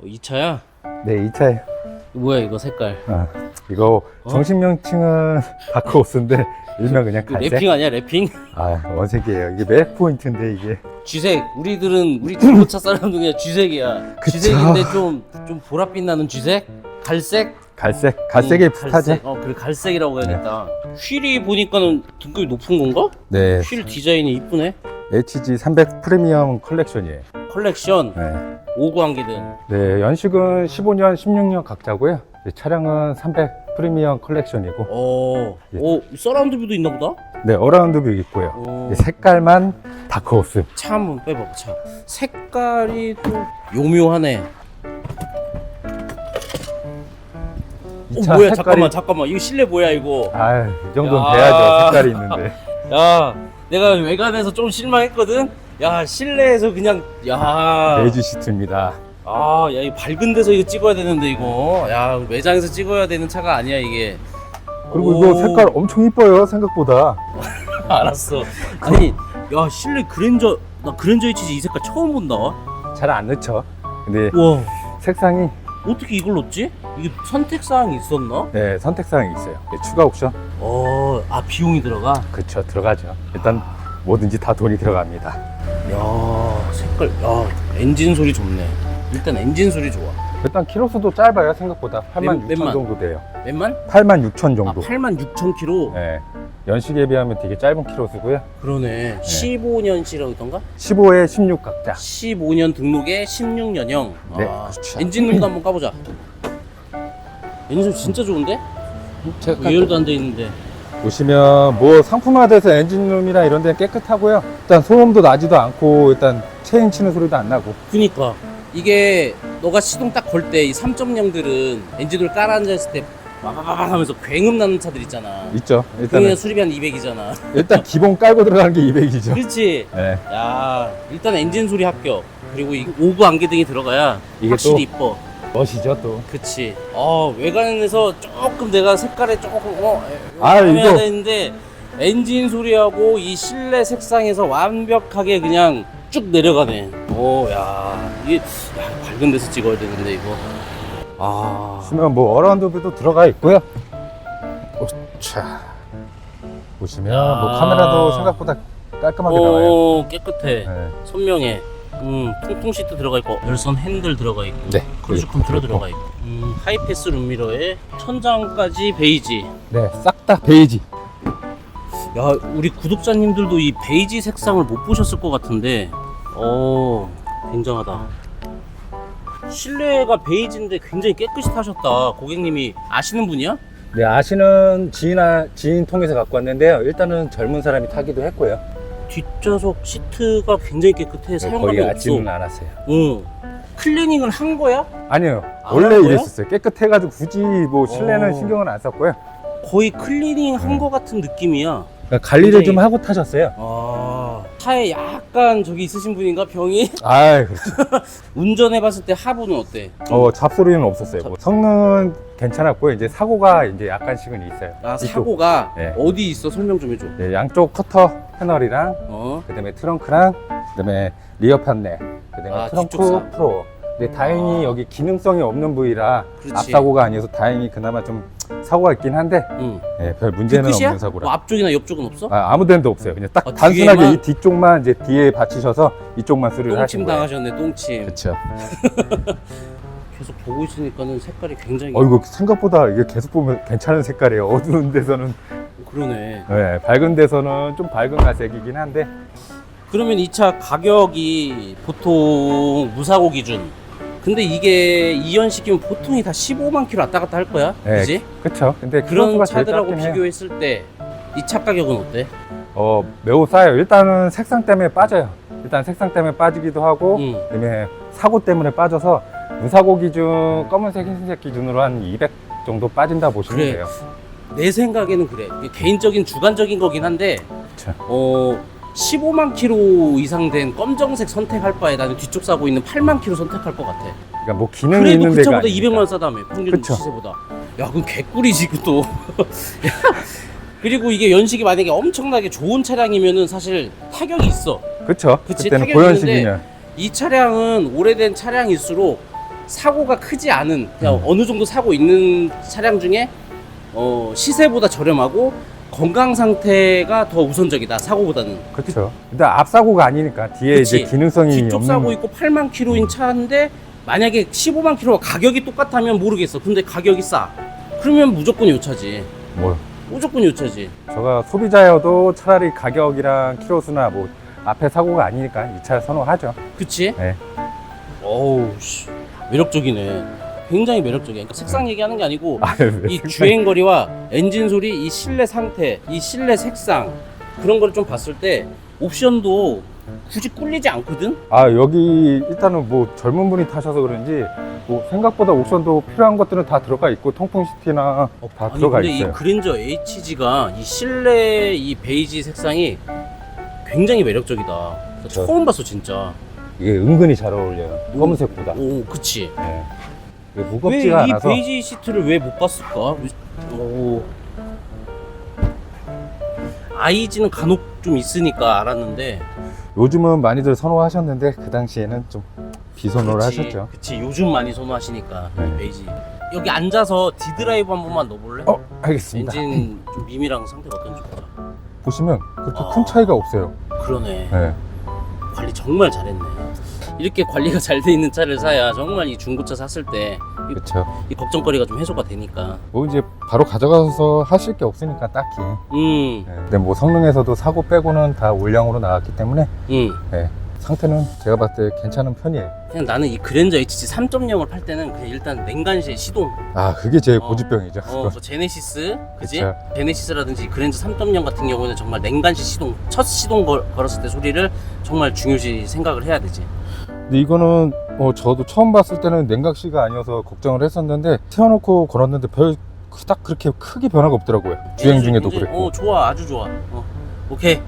어, 이 차야? 네, 이 차에 뭐야 이거 색깔? 아, 이거 정식 명칭은 다크호스인데 일명 그냥 이거 갈색. 래핑 아니야 래핑? 아, 원색이에요. 이게 맥 포인트인데 이게 쥐색. 우리들은 우리 중고차 사람들 그냥 쥐색이야. 그쵸. 쥐색인데 좀 좀 보랏빛 나는 쥐색? 갈색? 갈색, 갈색에 음, 비슷하지? 갈색. 어 그래 갈색이라고 해야겠다. 휠이 보니까는 등급이 높은 건가? 네, 휠 디자인이 이쁘네. HG 300 프리미엄 컬렉션이에요. 컬렉션 네. 5구 한기등. 네, 연식은 15년, 16년 각자고요. 네, 차량은 300 프리미엄 컬렉션이고, 어, 예. 어 서라운드 뷰도 있나 보다. 네, 어라운드 뷰 있고요. 어, 네, 색깔만 다크호스. 차 한번 빼봐. 차 색깔이 또 요묘하네. 이 어 차 뭐야 색깔이- 잠깐만 잠깐만 이거 실내 뭐야 이거 아, 이 정도는 야. 돼야죠. 색깔이 있는데. 야 내가 외관에서 좀 실망했거든 야 실내에서 그냥 야아야 베이지 시트입니다. 이 밝은 데서 이거 찍어야 되는데 이거 야 매장에서 찍어야 되는 차가 아니야 이게 그리고 오, 이거 색깔 엄청 이뻐요, 생각보다. 알았어 아니 야 실내 그랜저 나 그랜저 HG 이 색깔 처음 본다 와 잘 안 넣죠. 근데 색상이 어떻게 이걸 넣었지 이게 선택 사항이 있었나 네, 선택 사항이 있어요. 네, 추가 옵션. 어 아 비용이 들어가 그쵸, 들어가죠. 일단 뭐든지 다 돈이 들어갑니다. 야 색깔 야 엔진 소리 좋네 일단 엔진 소리 좋아 일단 키로수도 짧아요, 생각보다. 8만 몇- 6천 몇만? 정도 돼요. 몇만? 8만 6천 아 정도. 8만 6천 킬로 네. 연식에 비하면 되게 짧은 키로수고요. 그러네 15년치라고 했던가? 15에 16 각자. 15년 등록에 16년형 네, 아, 그렇죠. 엔진 룸도 한번 까보자 엔진 진짜 좋은데? 예열도 안 돼 있는데 보시면 뭐 상품화돼서 엔진룸이나 이런 데는 깨끗하고요. 일단 소음도 나지도 않고 일단 체인 치는 소리도 안 나고. 그니까 이게 너가 시동 딱 걸 때 이 3.0들은 엔진을 깔아 앉았을 때 와바바박 하면서 굉음 나는 차들 있잖아 있죠. 일단은 수리비 한 200이잖아 일단 기본 깔고 들어가는 게 200이죠. 그렇지 네. 야 일단 엔진 소리 합격 그리고 이 오구 안개등이 들어가야 이게 확실히 또- 이뻐 멋이죠 또. 그치 어 외관에서 조금 내가 색깔에 조금 어 아, 해야 이거- 되는데 엔진 소리하고 이 실내 색상에서 완벽하게 그냥 쭉 내려가네 오 야 이게 야, 밝은 데서 찍어야 되는데 이거 아 보시면 뭐 어라운드 뷰도 들어가 있고요. 자 보시면 뭐 야. 카메라도 생각보다 깔끔하게 나와요. 오 깨끗해 네. 선명해 음 통풍 시트 들어가 있고 열선 핸들 들어가 있고 네. 크루즈 컨트롤 들어가 있고 음 하이패스 룸미러에 천장까지 베이지 네, 싹 다 베이지. 야 우리 구독자님들도 이 베이지 색상을 못 보셨을 것 같은데 어 굉장하다 실내가 베이지인데 굉장히 깨끗이 타셨다 고객님이 아시는 분이야? 네, 아시는 지인 지인 통해서 갖고 왔는데요. 일단은 젊은 사람이 타기도 했고요. 뒷좌석 시트가 굉장히 깨끗해 네, 사용감이 거의 없어 아지는 않았어요. 응 클리닝을 한 거야? 아니요, 안 원래 한 거야? 이랬었어요. 깨끗해가지고 굳이 뭐 실내는 어. 신경은 안 썼고요. 거의 클리닝 한 음. 거 같은 느낌이야 그러니까 관리를 굉장히- 좀 하고 타셨어요. 아 차에 약간 저기 있으신 분인가 병이? 아, 그렇죠. 운전해봤을 때 하부는 어때? 어, 잡소리는 없었어요. 뭐 성능은 괜찮았고요. 이제 사고가 이제 약간씩은 있어요. 아 이쪽. 사고가 네. 어디 있어 설명 좀 해줘 네, 양쪽 커터 패널이랑 어? 그 다음에 트렁크랑 그 다음에 리어 판넬 그 다음에 아, 트렁크 사. 프로 근데 다행히 아. 여기 기능성이 없는 부위라 그렇지. 앞사고가 아니어서 다행히 그나마 좀 사고가 있긴 한데 응. 예, 별 문제는 끝이야? 없는 사고라. 뭐 앞쪽이나 옆쪽은 없어? 아, 아무 데도 없어요. 그냥 딱 아, 단순하게 뒤에만? 이 뒤쪽만 이제 뒤에 받치셔서 이쪽만 수리를 똥침 하신 거예요. 당하셨네 똥침. 그렇죠 계속 보고 있으니까는 색깔이 굉장히 어 이거 생각보다 이게 계속 보면 괜찮은 색깔이에요. 어두운 데서는. 그러네. 예, 밝은 데서는 좀 밝은 갈색이긴 한데. 그러면 이 차 가격이 보통 무사고 기준 근데 이게 이연식이면 보통이 다 15만 킬로 왔다 갔다 할 거야 예, 그지? 그렇죠 근데 그런 차들하고. 비교했을 때 이 차 가격은 어때? 어 매우 싸요. 일단은 색상 때문에 빠져요. 일단 색상 때문에 빠지기도 하고 응. 그다음에 사고 때문에 빠져서 무사고 기준 검은색 흰색 기준으로 한 200 정도 빠진다 보시면 그래. 돼요. 내 생각에는 그래 개인적인 주관적인 거긴 한데 그쵸. 어 15만 킬로 이상 된 검정색 선택할 바에 나는 뒤쪽 사고 있는 8만 킬로 선택할 것 같아 그러니까 뭐 기능이 그래도 있는 그 데가 차보다 아니니까. 200만 원 싸다며 평균 그쵸. 시세보다 야 그럼 개꿀이지 그또 그리고 이게 연식이 만약에 엄청나게 좋은 차량이면은 사실 타격이 있어 그쵸. 그치, 그때는 타격이 고연식이면 이 차량은 오래된 차량일수록 사고가 크지 않은 그냥 음. 어느 정도 사고 있는 차량 중에 어, 시세보다 저렴하고 건강 상태가 더 우선적이다 사고보다는 그렇죠. 근데 앞사고가 아니니까 뒤에 그치. 이제 기능성이 뒤쪽 없는 사고 있고 8만 킬로인 차인데 만약에 15만 킬로가 가격이 똑같다면 모르겠어 근데 가격이 싸 그러면 무조건 요 차지 뭐 무조건 요 차지 제가 소비자여도 차라리 가격이랑 키로수나 뭐 앞에 사고가 아니니까 이 차 선호하죠. 그치? 네. 어우 씨 매력적이네 굉장히 매력적이야 그러니까 색상 얘기하는 게 아니고 아, 네. 이 주행 거리와 엔진 소리, 이 실내 상태, 이 실내 색상 그런 거를 좀 봤을 때 옵션도 굳이 꿀리지 않거든. 아 여기 일단은 뭐 젊은 분이 타셔서 그런지 뭐 생각보다 옵션도 필요한 것들은 다 들어가 있고 통풍 시티나 다 아니 들어가 근데 있어요. 이 그랜저 HG가 이 실내 이 베이지 색상이 굉장히 매력적이다. 그쵸. 처음 봤어 진짜. 이게 은근히 잘 어울려요. 검은색보다. 오, 그치. 네. 왜이 무겁지가 않아서 베이지 시트를 왜 못 봤을까? 오. 아이지는 간혹 좀 있으니까 알았는데 요즘은 많이들 선호하셨는데 그 당시에는 좀 비선호를 그치, 하셨죠. 그치 요즘 많이 선호하시니까 네. 베이지 여기 앉아서 디드라이브 한 번만 넣어볼래? 어 알겠습니다. 엔진 좀 미미랑 상태가 어떤지 보자 보시면 그렇게 아. 큰 차이가 없어요. 그러네 네. 관리 정말 잘했네 이렇게 관리가 잘 돼 있는 차를 사야 정말 이 중고차 샀을 때 이 그렇죠. 걱정거리가 좀 해소가 되니까 뭐 이제 바로 가져가서 하실 게 없으니까 딱히. 음, 네. 근데 뭐 성능에서도 사고 빼고는 다 올량으로 나왔기 때문에 음. 네. 상태는 제가 봤을 때 괜찮은 편이에요. 그냥 나는 이 그랜저 HG 3.0을 팔 때는 그냥 일단 냉간시의 시동 아 그게 제일 어. 고집병이죠. 어, 그 제네시스, 그지? 그쵸. 제네시스라든지 그랜저 3.0 같은 경우는 정말 냉간시 시동, 첫 시동 걸, 걸었을 때 소리를 정말 중요시 생각을 해야 되지. 근데 이거는 어, 저도 처음 봤을 때는 냉각시가 아니어서 걱정을 했었는데 태워놓고 걸었는데 별 딱 그렇게 크게 변화가 없더라고요. 주행 엔진 중에도 굉장히- 그랬고. 어, 좋아, 아주 좋아. 어, 오케이.